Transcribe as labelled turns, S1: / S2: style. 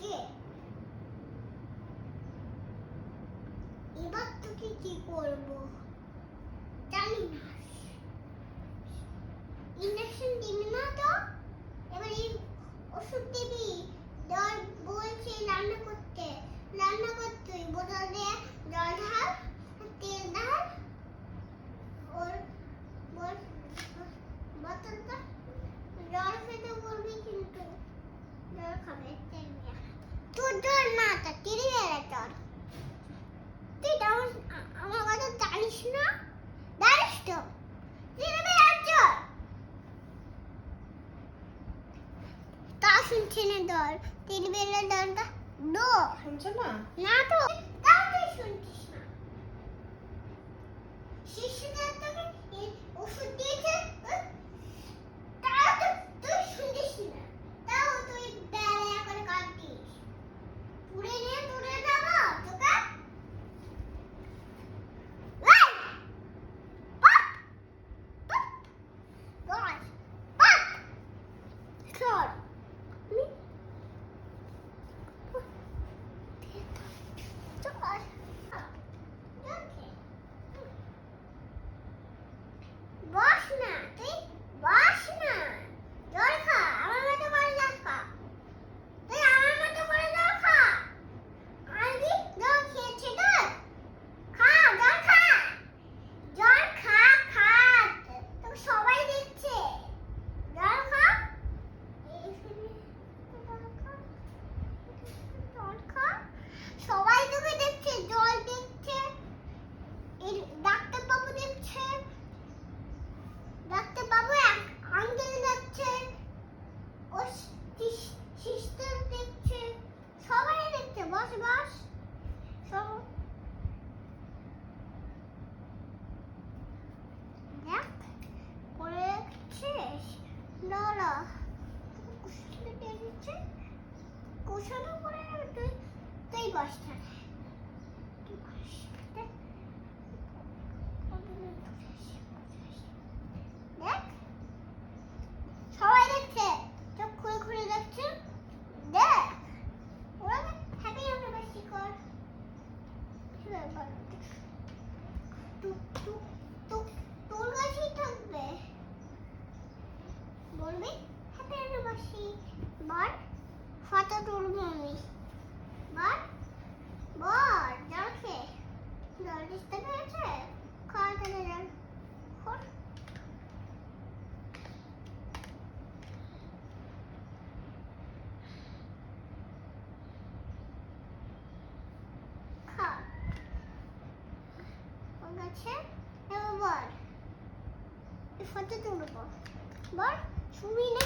S1: কে এবার তোকে কি করব জানি না ইঞ্জেকশন দিবি না তো এবার ওষুধ দিবি দর বলছে রান্না করতে রান্না করতে বোতল দিয়ে জল জল না তা তিরি। তুই তো আমার কথা জানিস না? জানিস তো? তিরি বেলা তা শুনছে না দল তিন বেলা দলটা দো।
S2: শুনছো না?
S1: না তো। তাও তুই শুনছিস না? শিশুদের তোকে ওষুধ দিয়েছে না কুশলে দেখছে কুশলে পরে তুই তুই বস তাহলে তুই ফটো তুলবো আমি। বল বল, জল খেয়ে। জল দিতে পেরেছে? খাওয়া থেকে জল। গেছে এবার বল। ফটো তুলবো। বল, শুবি না?